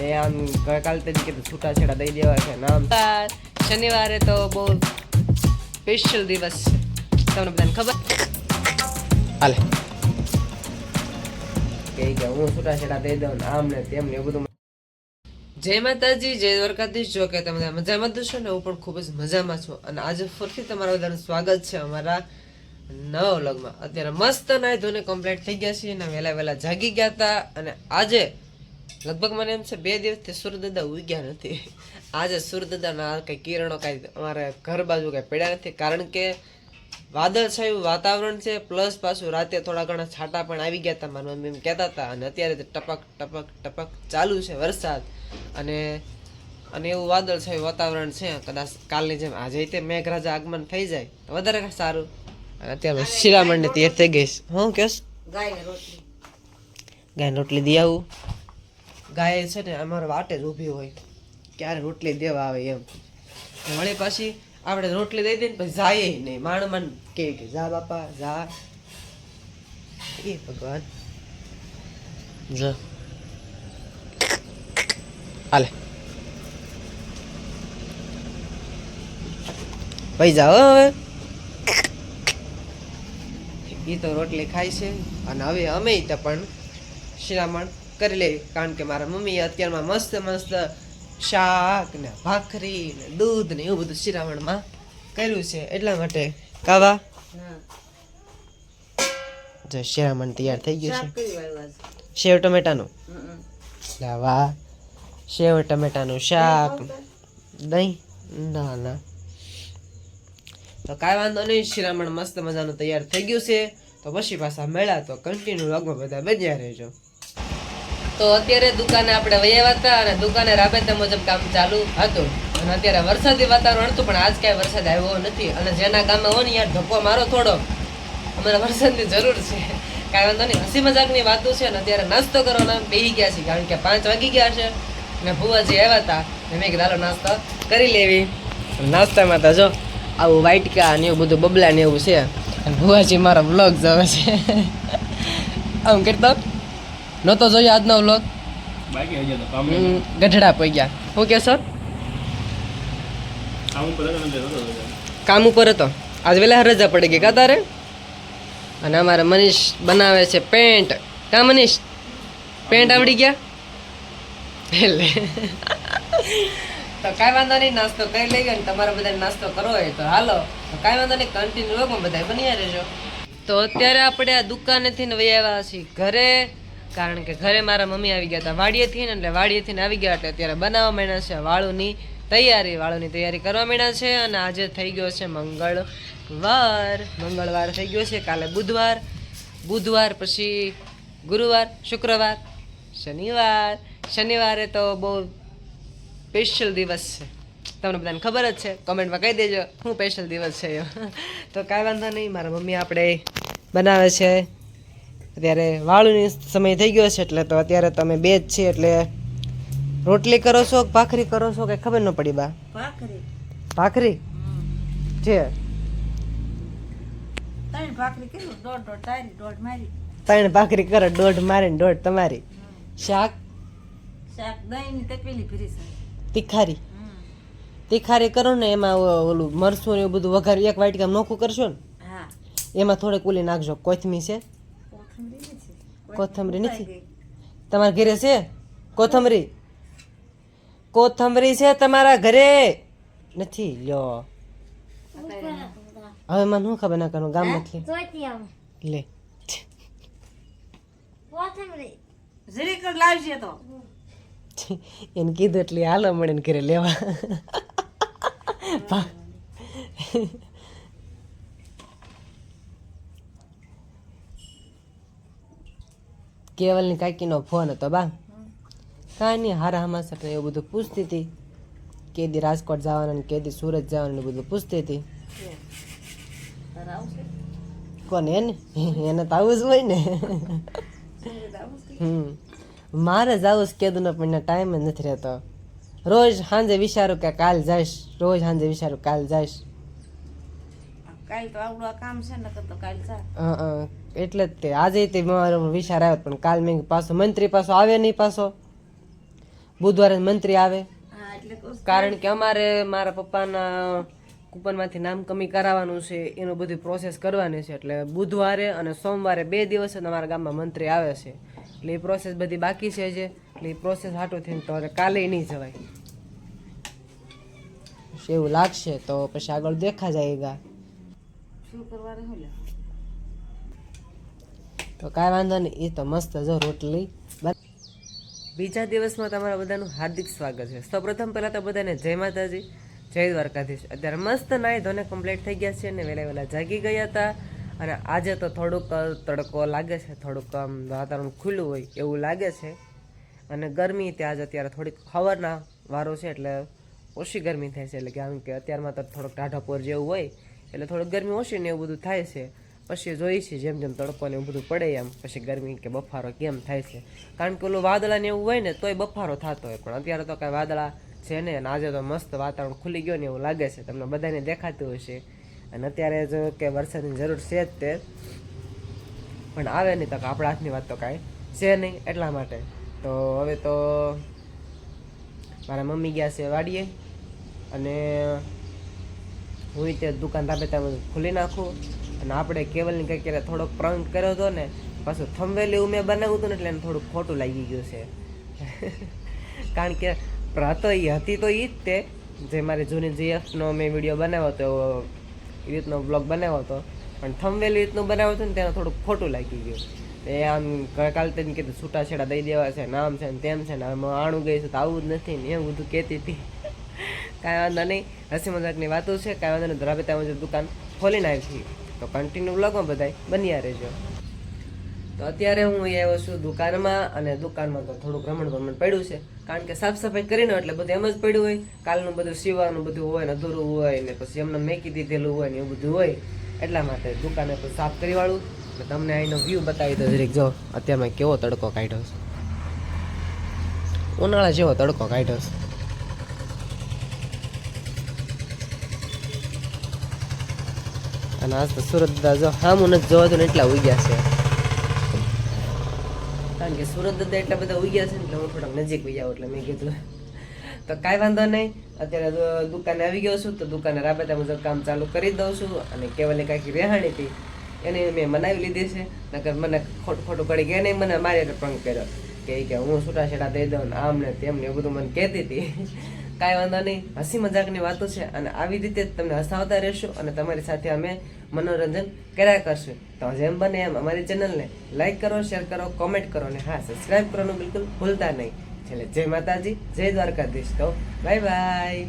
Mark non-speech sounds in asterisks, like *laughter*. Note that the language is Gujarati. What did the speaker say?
એ આમ ગઈકાલે તરીકે કીધું છૂટાછેડા દઈ દેવા છે નામ. શનિવારે તો બહુ સ્પેશિયલ દિવસ છે. તમને બધાને ખબર? હાલે. કે કે હું છૂટાછેડા દઈ દઉં ને આમ ને તેમ ને એવું બધું. જય માતાજી જય દ્વારકાધીશ. જો કે તમે મજામાં તો છો ને હું પણ ખૂબ જ મજામાં છું. અને આજે ફરીથી તમારા બધાનું સ્વાગત છે અમારા નવા વ્લોગમાં. અત્યારે મસ્ત નાય ધોને કમ્પ્લીટ થઈ ગયા છીએ અને વહેલા વહેલા જાગી ગયા હતા. અને આજે લગભગ મને એમ છે બે દિવસથી સૂર્યદાદા ઉગ્યા નથી. આજે સૂર્યદાદાના કઈ કિરણો કાંઈ અમારે ઘર બાજુ કાંઈ પડ્યા નથી. કારણ કે વાદળછાયું વાતાવરણ છે પ્લસ પાછું રાતે થોડા ઘણા છાંટા પણ આવી ગયા હતા મારા મમ્મી એમ કહેતા હતા અને અત્યારે ટપક ટપક ટપક ચાલુ છે વરસાદ. અને અને એવું વાદળછાયું વાતાવરણ છે. કદાચ કાલની જેમ આજે તે મેઘરાજા આગમન થઈ જાય તો વધારે સારું. અને અત્યારે શિરામણ ને તૈયાર થઈ ગઈ છે. હું કેસ? ગાય રોટલી. દઈ આવું. ગાય છે ને અમારે વાટે જ ઊભી હોય. ક્યારે રોટલી દેવા આવે એમ. વળી પાછી આપણે રોટલી દઈ દઈએ ને પછી જાય નહીં માણ મન કે કે જા બાપા જા. એ ભગવાન. જો. હાલે. ભાઈ જાઓ હવે. એ તો રોટલી ખાય છે. અને હવે અમે તો પણ શિરામણ કરી લેવી. કારણ કે મારા મમ્મી અત્યારમાં મસ્ત મસ્ત શાક ને ભાખરી ને દૂધ ને એવું બધું શિરામણમાં કર્યું છે. એટલા માટે કાવા. જો શિરામણ તૈયાર થઈ ગયું છે. સેવ ટમેટાનું. લાવા. સેવ ટમેટાનું શાક. દહીં? ના ના. તો કાંઈ વાંધો નહીં શિરામણ મસ્ત મજાનું તૈયાર થઈ ગયું છે. તો પછી પાછા મેળા તો કન્ટિન્યુ લગભગ બધા બન્યા રહેજો. તો અત્યારે દુકાને આપણે વયા હતા અને દુકાને રાબેતા મુજબ કામ ચાલુ હતું. અને અત્યારે વરસાદી વાતાવરણ હતું, પણ આજ કાંઈ વરસાદ આવ્યો નથી. અને જેના ગામે હોય ને, યાર ધક્કો મારો થોડો. અમારે વરસાદની જરૂર છે. કાંઈ વાંધો નહીં. હસી મજાકની વાતો છે અને અત્યારે નાસ્તો કરવાના બેહી ગયા છે કારણ કે પાંચ વાગી ગયા છે. ને ભુવાજી આવ્યા હતા ને મેં કીધું નાસ્તો કરી લેવી. નાસ્તામાં તો જો, આવું વાઇટકા ને એવું બધું બબલા ને એવું છે. અને ભુવાજી મારો બ્લોગ જોવે છે. આમ કરતો. નહોતો જોયો આજનો વ્લોગ ગઢડા પડી ગયા. શું કે સર કામ ઉપર હતા. કામ ઉપર આજ વેલા રજા પડી ગઈ કા તારે? અને અમારે મનીષ બનાવે છે પેન્ટ કા મનીષ? પેન્ટ આવડી ગયા? એટલે તો કાંઈ વાંધો નહીં નાસ્તો કરી લઈ ગયો ને તમારે બધા નાસ્તો કરવો હોય તો હાલો. તો કાંઈ વાંધો નહીં કન્ટિન્યુ રોગમાં બધા બન્યા રહેજો. તો અત્યારે આપણે આ દુકાનેથી ને વહી આવ્યા છીએ ઘરે. કારણ કે ઘરે મારા મમ્મી આવી ગયા હતા વાડીએથી ને એટલે વાડીએથી ને આવી ગયા એટલે અત્યારે બનાવવા માંડ્યા છે, વાળુની તૈયારી વાળુની તૈયારી કરવા માંડ્યા છે અને આજે થઈ ગયો છે મંગળવાર. મંગળવાર થઈ ગયો છે, કાલે બુધવાર. બુધવાર પછી ગુરુવાર, શુક્રવાર, શનિવાર. શનિવારે તો બહુ સ્પેશિયલ દિવસ છે. તમને બધાને ખબર જ છે, કમેન્ટમાં કહી દેજો, હું સ્પેશિયલ દિવસ છે તો કાંઈ વાંધો નહીં, મારા મમ્મી આપણે બનાવે છે. અત્યારે વાળુની સમય થઈ ગયો છે એટલે તો અત્યારે તમે બે જ છીએ એટલે રોટલી કરો છો કે ભાખરી કરો છો કે ખબર ન પડી બા? ભાખરી. ભાખરી? છે. ત્રણ ભાખરી કીધું દોઢ દોઢ તારી દોઢ મારી. ત્રણ ભાખરી કરો દોઢ મારી ને દોઢ તમારી. શાક? શાક દહીં ની તપેલી ભરી છે. તીખારી. તીખારી કરો ને એમાં ઓલું મરસું ને એવું બધું વઘાર એક વાટકામ નોખું કરશો ને? હા. એમાં થોડીક ઓલી નાખજો કોથમી છે. કોથમરી નથી. તમારા ઘરે છે? કોથમરી? કોથમરી છે તમારા ઘરે? નથી લ્યો. હવે મને શું ખબર ના કરું ગામ નથી લે. જરીક લાવજે તો. એને કીધું એટલે હાલો મળે ઘરે લેવા. કેવલની કાકીનો ફોન હતો, બા. કાંઈ નહીં હારા હમાસર ને એવું બધું પૂછતી હતી. કેદી રાજકોટ જવાનું કેદી સુરત જવાનું બધું પૂછતી હતી. કોને એને? એને તો આવું જ હોય ને. હમ. મારે જવું છે કેદુનો પણ ટાઈમ જ નથી રહેતો. રોજ સાંજે વિચારું કે કાલ જઈશ, રોજ સાંજે વિચારું કાલ જઈશ. કાલ તો આવડું આ કામ છે ને તો કાલ જા. અ, એટલે જ તે. આજે તે મારો વિચાર આવ્યો પણ કાલ મેં પાછો મંત્રી પાછો આવે નહીં પાછો. બુધવારે મંત્રી આવે. હા કારણ કે અમારે મારા પપ્પાના કૂપનમાંથી નામ કમી કરાવવાનું છે એનું બધી પ્રોસેસ કરવાની છે. એટલે બુધવારે અને સોમવારે બે દિવસ તમારા અમારા ગામમાં મંત્રી આવે છે. એટલે એ પ્રોસેસ બધી બાકી છે જે. એટલે એ પ્રોસેસ હાટું થઈને તો કાલે નહીં જવાય. એવું લાગશે તો પછી આગળ દેખા જાયગા શું કરવાનું તો કાંઈ વાંધો નહીં એ તો મસ્ત જો રોટલી. બીજા દિવસમાં તમારા બધાનું હાર્દિક સ્વાગત છે. સૌપ્રથમ પહેલાં તો બધાને જય માતાજી, જય દ્વારકાધીશ. અત્યારે મસ્ત નાહી ધોને કમ્પ્લીટ થઈ ગયા છે અને વહેલા વહેલા જાગી ગયા હતા. અને આજે તો થોડુંક તડકો લાગે છે, થોડુંક આમ વાતાવરણ ખુલ્લું હોય એવું લાગે છે. અને ગરમી ત્યાં જ અત્યારે થોડીક હવારના વારો છે એટલે ઓછી ગરમી થાય છે. એટલે કે આમ કે અત્યારમાં તો થોડોક ટાઢાપોર જેવું હોય. એટલે થોડું ગરમી ઓછી ને એવું બધું થાય છે. પછી જોઈએ છીએ જેમ જેમ તડકો ને એવું બધું પડે એમ. પછી ગરમી કે બફારો કેમ થાય છે. કારણ કે ઓલું વાદળા ને એવું હોય ને તોય બફારો થતો હોય. પણ અત્યારે તો કાંઈ વાદળા છે ને આજે તો મસ્ત વાતાવરણ ખુલી ગયો ને એવું લાગે છે. તમને બધાને દેખાતું હશે. અને અત્યારે જો કે વરસાદની જરૂર છે જ તે. પણ આવે નહીં તો કે આપણા હાથની વાત તો કાંઈ છે નહીં એટલા માટે. તો હવે તો મારા મમ્મી ગયા છે વાડીએ. અને હું તે દુકાન રાબેતા ખોલી નાખું અને આપણે કેવલની કંઈક ક્યારે થોડોક પ્રંગ કર્યો હતો ને, પાછું થંભેલી મેં બનાવ્યું હતું ને એટલે એને થોડુંક ખોટું લાગી ગયું છે. *laughs* કારણ કે હતો એ હતી તો એ જ તે, જે મારી જૂની જીએફનો મેં વીડિયો બનાવ્યો હતો એ રીતનો બ્લોગ બનાવ્યો હતો. પણ થંભેલ રીતનું બનાવ્યું હતું ને તેને થોડુંક ખોટું લાગી ગયું. એ આમ કાલે તેને કીધું છૂટાછેડા દઈ દેવા છે નામ છે ને તેમ છે ને આમ આણું ગઈ છે તો આવું જ નથી ને એવું બધું કહેતી હતી. કાંઈ વાંધો નહીં. હસી મજાકની વાતો છે, કાંઈ વાંધો નહીં. ધરાબેતા મુજબ દુકાન ખોલી નાખી તો કન્ટિન્યુ બ્લોગમાં બધાય બન્યા રહેજો. તો અત્યારે હું આવ્યો છું દુકાનમાં અને દુકાનમાં તો થોડુંક રમણ ભમણ પડ્યું છે. કારણ કે સાફ સફાઈ કરીને એટલે બધું એમ જ પડ્યું હોય. કાલનું બધું સીવાનું બધું હોય ને અધૂરું હોય ને પછી એમને મેકી દીધેલું હોય ને એવું બધું હોય. એટલા માટે દુકાને પણ સાફ કરી વાળું ને તમને અહીંનો વ્યૂ બતાવી દો જરીક. જો, અત્યારમાં કેવો તડકો કાઢ્યો છે. ઉનાળા જેવો તડકો કાઢ્યો છે. અને આજ તો સુરત દાદા જો હામું જોવા જોવાતું ને એટલા ઉગ્યા છે. કારણ કે સુરત દાદા એટલા બધા ઉગ્યા છે ને એટલે હું થોડાક નજીક ઉગ્યા એટલે મેં કીધું. તો કાંઈ વાંધો નહીં. અત્યારે દુકાને આવી ગયો છું તો દુકાને રાબેતા મુજબ કામ ચાલુ કરી દઉં છું અને કેવલે કાંઈક રેહાણી હતી. એને મેં મનાવી લીધી છે. નકર મને ખોટું ખોટું કરી કે નહીં. મને મારી પ્રંગ કર્યો. કે હું છૂટા હું છૂટાછેડા દઈ દઉં આમ ને તેમ ને એવું બધું મને કહેતી હતી. કાંઈ વાંધો નહીં. હસી મજાકની વાતો છે અને આવી રીતે તમને હસાવતા રહેશું અને તમારી સાથે અમે મનોરંજન કર્યા કરશું. તો જેમ બને એમ અમારી ચેનલને લાઈક કરો, શેર કરો, કોમેન્ટ કરો અને હા સબસ્ક્રાઈબ કરવાનું બિલકુલ ભૂલતા નહીં. છેલ્લે જય માતાજી, જય દ્વારકાધીશ. તો બાય બાય.